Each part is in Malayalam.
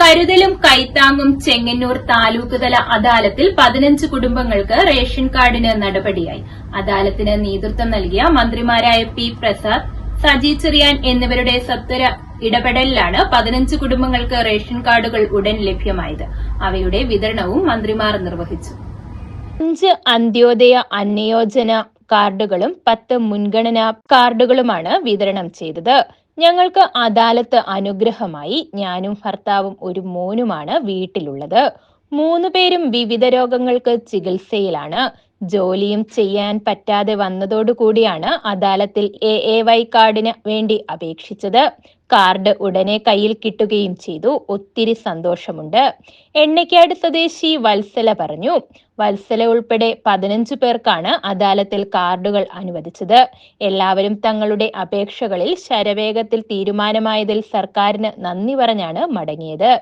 കരുതലും കൈത്താങ്ങും ചെങ്ങന്നൂർ താലൂക്ക് തല അദാലത്തിൽ പതിനഞ്ച് കുടുംബങ്ങൾക്ക് റേഷൻ കാർഡിന് നടപടിയായി. അദാലത്തിന് നേതൃത്വം നൽകിയ മന്ത്രിമാരായ പി പ്രസാദ് സജി ചെറിയാൻ എന്നിവരുടെ സത്വര ഇടപെടലിലാണ് പതിനഞ്ച് കുടുംബങ്ങൾക്ക് റേഷൻ കാർഡുകൾ ഉടൻ ലഭ്യമായത്. അവയുടെ വിതരണവും മന്ത്രിമാർ നിർവഹിച്ചു. അഞ്ച് അന്ത്യോദയ അന്നയോജന കാർഡുകളും പത്ത് മുൻഗണനാ കാർഡുകളുമാണ് വിതരണം ചെയ്തത്. ഞങ്ങൾക്ക് അദാലത്ത് അനുഗ്രഹമായി ഞാനും ഭർത്താവും ഒരു മോനുമാണ് വീട്ടിലുള്ളത്. മൂന്നു പേരും വിവിധ രോഗങ്ങൾക്ക് ചികിത്സയിലാണ്. ജോലിയും ചെയ്യാൻ പറ്റാതെ വന്നതോടുകൂടിയാണ് അദാലത്തിൽ എ എ വൈ കാർഡിന് വേണ്ടി അപേക്ഷിച്ചത്. കാർഡ് ഉടനെ കയ്യിൽ കിട്ടുകയും ചെയ്തു. ഒത്തിരി സന്തോഷമുണ്ട്. എണ്ണയ്ക്കാട് സ്വദേശി വത്സല പറഞ്ഞു വത്സല ഉൾപ്പെടെ പതിനഞ്ചു പേർക്കാണ് അദാലത്തിൽ കാർഡുകൾ അനുവദിച്ചത്. എല്ലാവരും തങ്ങളുടെ അപേക്ഷകളിൽ ശരവേഗത്തിൽ തീരുമാനമായതിൽ സർക്കാരിന് നന്ദി പറഞ്ഞാണ് മടങ്ങിയത്.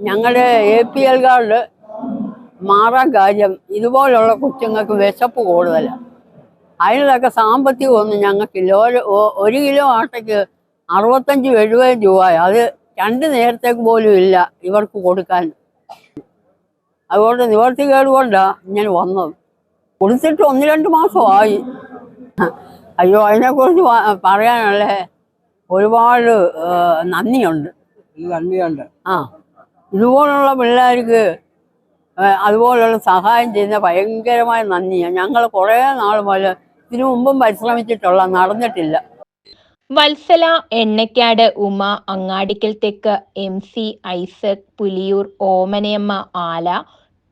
ഞങ്ങളുടെ എ പി എൽ കാർഡ് മാറാൻ കാര്യം ഇതുപോലുള്ള കുറ്റങ്ങൾക്ക് വിശപ്പ് കൂടുതലാണ് അതിനൊക്കെ സാമ്പത്തികമൊന്നും ഞങ്ങൾക്കില്ല. ഒരു ഒരു കിലോ ആട്ടയ്ക്ക് അറുപത്തഞ്ച് എഴുപതും രൂപയാണ് അത് രണ്ട് നേരത്തേക്ക് പോലും ഇല്ല ഇവർക്ക് കൊടുക്കാൻ. അതുകൊണ്ട് നിവർത്തി കേടുകൊണ്ടാണ് ഇങ്ങനെ വന്നത്. കൊടുത്തിട്ട് ഒന്ന് രണ്ട് ആയി അയ്യോ അതിനെക്കുറിച്ച് പറയാനല്ലേ ഒരുപാട് നന്ദിയുണ്ട്. നന്ദിയുണ്ട്. ആ. ഇതുപോലുള്ള പിള്ളേർക്ക് അതുപോലുള്ള സഹായം ചെയ്യുന്ന ഭയങ്കരമായ നന്ദിയാണ് ഞങ്ങൾ കുറേ നാൾ പോലെ ഇതിനു മുമ്പും പരിശ്രമിച്ചിട്ടുള്ള നടന്നിട്ടില്ല. വത്സല എണ്ണക്കാട് ഉമ അങ്ങാടിക്കൽ തെക്ക് M C Isaac Puliyoor Omanayamma Ala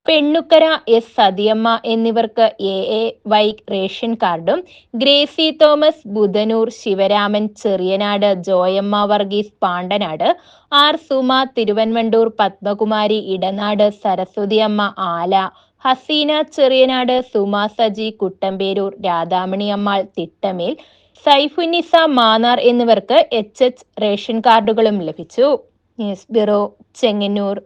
Pennukkara S Sathiyamma എന്നിവർക്ക് എ എ വൈ റേഷൻ കാർഡും Gracy Thomas Budhanoor Sivaraman Cheriyanad Joyamma Varghese Pandanad R Suma Thiruvanvandoor Padmakumari Edanad Saraswathiamma Ala Hasina Cheriyanad Suma Saji Kuttamperoor രാധാമണിയമ്മാൾ തിട്ടമേൽ Saifunisa Mannar എന്നിവർക്ക് എച്ച് എച്ച് റേഷൻ കാർഡുകളും ലഭിച്ചു. News bureau Chengannur.